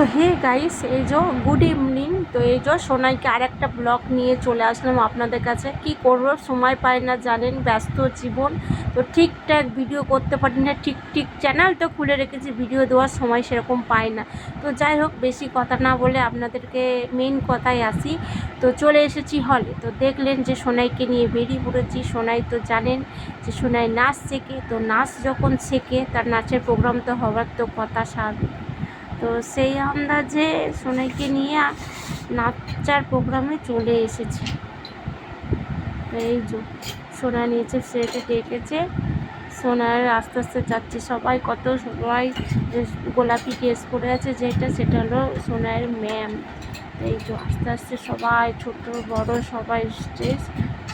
তো hey guys এই যে গুড ইভিনিং তো এই যে সোনাইকে আর একটা ব্লগ নিয়ে চলে আসলাম আপনাদের কাছে। কি করব, সময় পাই না, জানেন, ব্যস্ত জীবন। তো ঠিকঠাক ভিডিও করতে পারি না, ঠিক ঠিক চ্যানেল তো খুলে রেখেছি ভিডিও দেওয়ার সময় সেরকম পাই না। তো যাই হোক, বেশি কথা না বলে আপনাদেরকে মেন কথায় আসি। তো চলে এসেছি হলে তো দেখলেন যে সোনাইকে নিয়ে বেরিয়ে পড়েছি। সোনাই তো জানেন যে সোনাই নাচ শেখে। তো নাচ যখন শেখে, তার নাচের প্রোগ্রাম তো হওয়ার তো কথা স্বাভাবিক। তো সেই আন্দাজে সোনাইকে নিয়ে নাচার প্রোগ্রামে চলে এসেছি। এই যে সোনা নিয়েছে, সেটা ডেকেছে। সোনার আস্তে আস্তে যাচ্ছে। সবাই কত সবাই গোলাপি ড্রেস পরে আছে, যেটা সেটা হলো সোনার ম্যাম। এই যে আস্তে আস্তে সবাই, ছোট, বড় সবাই স্টেজ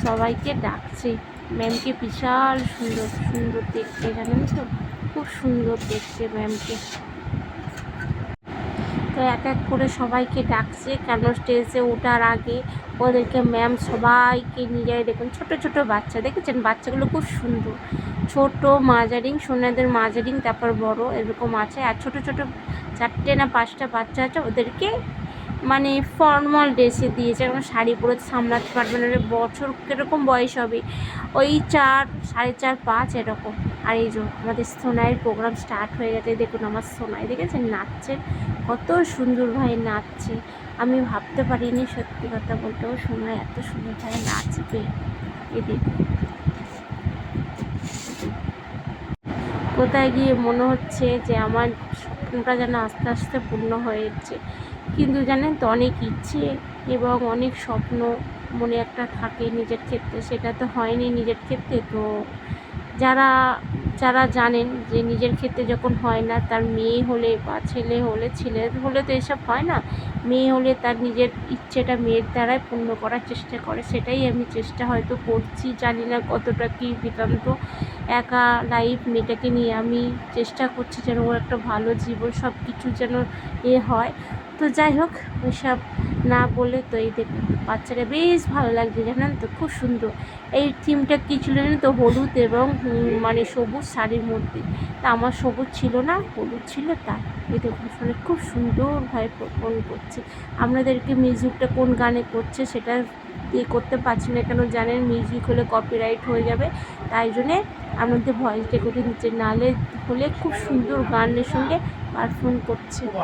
সবাইকে ডাকছে। ম্যামকে বিশাল সুন্দর সুন্দর দেখতে। জানেন তো? খুব সুন্দর দেখতে ম্যামকে। তো এক এক করে সবাইকে ডাকছে কেন স্টেজে ওঠার আগে ওদেরকে ম্যাম সবাইকে নিয়ে যায়। দেখুন, ছোট ছোট বাচ্চা, দেখেছেন? বাচ্চাগুলো খুব সুন্দর। ছোট মাঝারিং, সোনাদের মাঝারিং, তারপর বড় এরকম আছে। আর ছোট ছোট চারটে না পাঁচটা বাচ্চা আছে, ওদেরকে মানে ফর্মাল ড্রেসে দিয়েছে এখন শাড়ি পরে সামলাতে পারবে না বছর কীরকম বয়স হবে? ওই চার, সাড়ে চার, পাঁচ এরকম। আর এই যে আমাদের সোনাইয়ের প্রোগ্রাম স্টার্ট হয়ে গেছে, দেখুন আমার সোনাই দেখেছেন? নাচছে, কত সুন্দর ভাই নাচছে। আমি ভাবতে পারিনি সত্যি কথা বলতেও সোনাই এত সুন্দর ভাই নাচবে। এ দেখুন। কোথায় গিয়ে মনে হচ্ছে যে আমার স্বপ্নটা যেন আস্তে আস্তে পূর্ণ হয়েছে। কিন্তু জানেন তো, অনেক ইচ্ছে এবং অনেক স্বপ্ন মনে একটা থাকে নিজের ক্ষেত্রে, সেটা তো হয়নি নিজের ক্ষেত্রে। তো যারা যারা জানেন যে নিজের ক্ষেত্রে যখন হয় না, তার মেয়ে হলে বা ছেলে হলে ছেলে হলে তো এসব হয় না, মেয়ে হলে তার নিজের ইচ্ছেটা মেয়ের দ্বারাই পূর্ণ করার চেষ্টা করে, সেটাই আমি চেষ্টা হয়তো করছি, জানি না কতটা কী বৃত্তান্ত একা লাইফ মেয়েটাকে নিয়ে আমি চেষ্টা করছি যেন ওর একটা ভালো জীবন সব কিছু যেন এ হয়। তো যাই হোক, ওইসব না বলে তো এই বাচ্চাটা বেশ ভালো লাগছে, জানেন তো? খুব সুন্দর। এই থিমটা কী ছিল জানেন তো? হলুদ এবং মানে সবুজ শাড়ির মধ্যে। তা আমার সবুজ ছিল না, হলুদ ছিল তাই এই দেখুন, শুনে খুব সুন্দরভাবে পারফর্ম করছে। আপনাদেরকে মিউজিকটা কোন গানে করছে সেটা দিয়ে করতে পারছি না কেন জানেন? মিউজিক হলে কপিরাইট হয়ে যাবে। তাই জন্যে আপনাদের ভয়েস রেকর্ডিং দিচ্ছে নালে হলে খুব সুন্দর গানের সঙ্গে পারফর্ম করছে। তো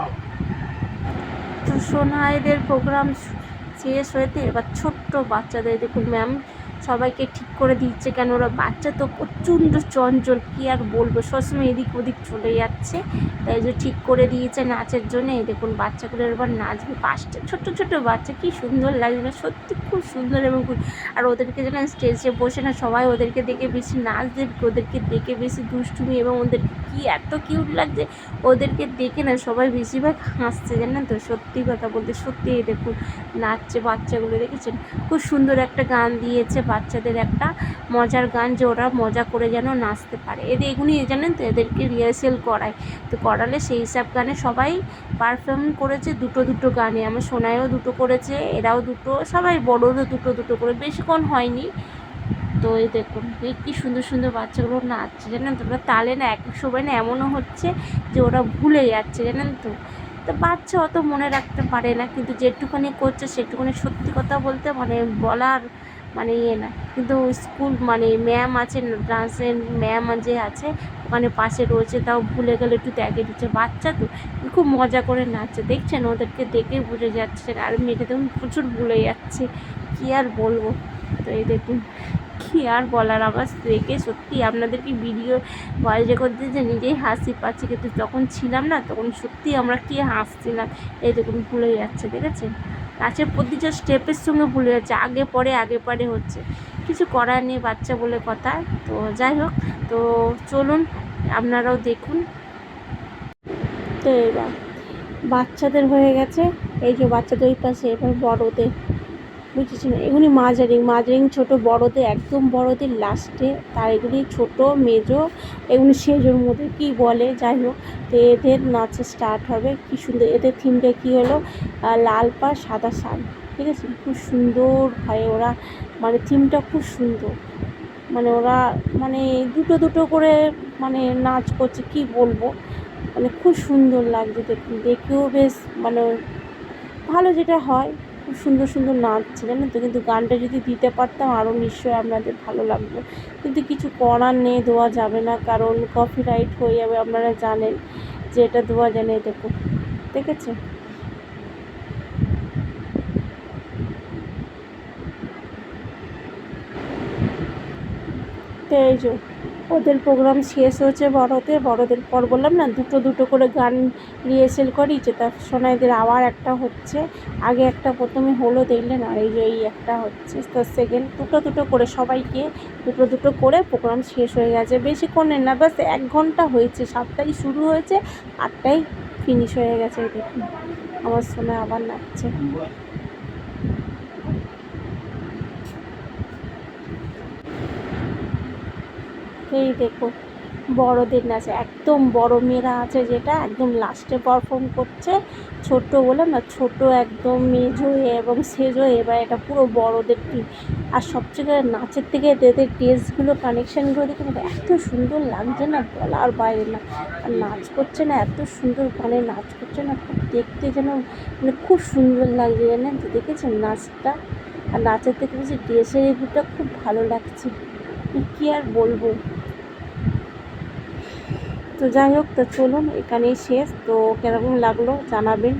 সোনাইদের প্রোগ্রাম শেষ হয়েতে এবার ছোট্ট বাচ্চাদের দেখুন ম্যাম সবাইকে ঠিক করে দিচ্ছে কেন? ওরা বাচ্চা তো প্রচণ্ড চঞ্চল, কী আর বলব? সবসময় এদিক ওদিক চলে যাচ্ছে। তাই যে ঠিক করে দিয়েছে নাচের জন্য। এই দেখুন, বাচ্চাগুলো এবার নাচবে। পাঁচটা ছোট্ট ছোট্ট বাচ্চা, কী সুন্দর লাগবে সত্যি খুব সুন্দর এবং আর ওদেরকে যেন স্টেজে বসে না, সবাই ওদেরকে দেখে বেশি নাচ দেবে ওদেরকে দেখে বেশি দুষ্টুমি এবং ওদেরকে কী এত কিউট লাগছে? ওদেরকে দেখে না সবাই বেশিরভাগ হাসছে, জানেন তো? সত্যি কথা বলতে, সত্যি দেখুন, নাচছে বাচ্চাগুলো, দেখেছেন? খুব সুন্দর একটা গান দিয়েছে বাচ্চাদের একটা মজার গান যে ওরা মজা করে যেন নাচতে পারে। এদের এগুলি জানেন তো এদেরকে রিহার্সেল করায়। তো করালে সেই হিসাব গানে সবাই পারফর্ম করেছে, দুটো দুটো গানে। আমার সোনাইও দুটো করেছে, এরাও দুটো, সবাই বড়োরও দুটো দুটো করে। বেশিক্ষণ হয়নি। তো এই দেখুন কী সুন্দর সুন্দর বাচ্চাগুলো নাচছে। জানেন তো, ওরা তালে না এক এক সময় না এমনও হচ্ছে যে ওরা ভুলে যাচ্ছে, জানেন তো। তো বাচ্চা অত মনে রাখতে পারে না, কিন্তু যেটুখানি করছে সেটুকুনি সত্যি কথা বলতে মানে বলার মানে ইয়ে না। কিন্তু স্কুল মানে ম্যাম আছে ডান্সের ম্যাম যে আছে, ওখানে পাশে রয়েছে, তাও ভুলে গেলে একটু ত্যাগে দিচ্ছে। বাচ্চা তো, খুব মজা করে নাচছে। দেখছেন ওদেরকে দেখে বুঝে যাচ্ছে। আর মেয়েটা দেখুন প্রচুর ভুলে যাচ্ছে। কী আর বলব? তো এই দেখুন। কী আর বলার আবার দেখে সত্যি আপনাদেরকে ভিডিও ভয়েস রেকর্ড দিতে নিজেই হাসি পাচ্ছি, কিন্তু যখন ছিলাম না তখন সত্যি আমরা কী হাসছিলাম, এই দেখুন ভুলে যাচ্ছে ঠিক আছে নাচের প্রতিটা স্টেপের সঙ্গে ভুলে যাচ্ছে, আগে পরে আগে পরে হচ্ছে। কিছু করার নেই বাচ্চা বলে কথা, তো যাই হোক, তো চলুন, আপনারাও দেখুন। তো এবার বাচ্চাদের হয়ে গেছে, এই যে বাচ্চাদের পাশে, এবার বড়োদের। বুঝেছেন এগুলি মাঝারি মাঝারি ছোটো বড়োদের একদম বড়োদের লাস্টে তার এগুলি ছোটো, মেজো এগুলি সেজোর মধ্যে কী বলে যাই হোক, তো এদের নাচ স্টার্ট হবে। কী সুন্দর, এদের থিমটা কী হলো? লাল পা, সাদা শাড়ি ঠিক আছে? খুব সুন্দর হয় ওরা মানে থিমটা খুব সুন্দর। মানে ওরা মানে দুটো দুটো করে মানে নাচ করছে, কী বলব? মানে খুব সুন্দর লাগছে দেখেও বেশ মানে ভালো যেটা হয়। খুব সুন্দর সুন্দর নাচছে জানেন তো? কিন্তু গানটা যদি দিতে পারতাম আরও নিশ্চয়ই আপনাদের ভালো লাগতো কিন্তু কিছু করার নেই, দেওয়া যাবে না। কারণ কপিরাইট হয়ে যাবে, আপনারা জানেন যে এটা দেওয়া যায় না এই দেখুন দেখেছে তো এই ওদের প্রোগ্রাম শেষ হয়েছে বড়দের। বড়দের পর বললাম না, দুটো দুটো করে গান রিহার্সেল করি, যে তার সোনাইদের আবার একটা হচ্ছে। আগে একটা প্রথমে হলো, দেখলেন আর এই যে এই একটা হচ্ছে। তো সেকেন্ড দুটো দুটো করে সবাইকে দুটো দুটো করে প্রোগ্রাম শেষ হয়ে গেছে। বেশিক্ষণের না, বাস এক ঘণ্টা হয়েছে সাতটায় শুরু হয়েছে, আটটাই ফিনিশ হয়ে গেছে দেখুন আমার সোনা আবার নাচছে। এই দেখো, বড়দের নাচে, একদম বড় মেয়েরা আছে যেটা একদম লাস্টে পারফর্ম করছে ছোট বলে না, ছোট একদম মেজো এবং সেজো এবার এটা পুরো বড়দের টিম আর সবচেয়ে নাচের থেকে এদের ড্রেসগুলো কানেকশানগুলো দেখে না, এত সুন্দর লাগছে না বলার বাইরে না। আর নাচ করছে না, এত সুন্দর গানে নাচ করছে না, খুব দেখতে যেন মানে খুব সুন্দর লাগছে জানেন তো, দেখেছেন নাচটা? আর নাচের থেকে বেশি ড্রেসের এগুলোটা খুব ভালো লাগছে। কী আর বলব? তো যাই হোক তো চলুন এখানেই শেষ। তো কেরকম লাগল জানাবেন?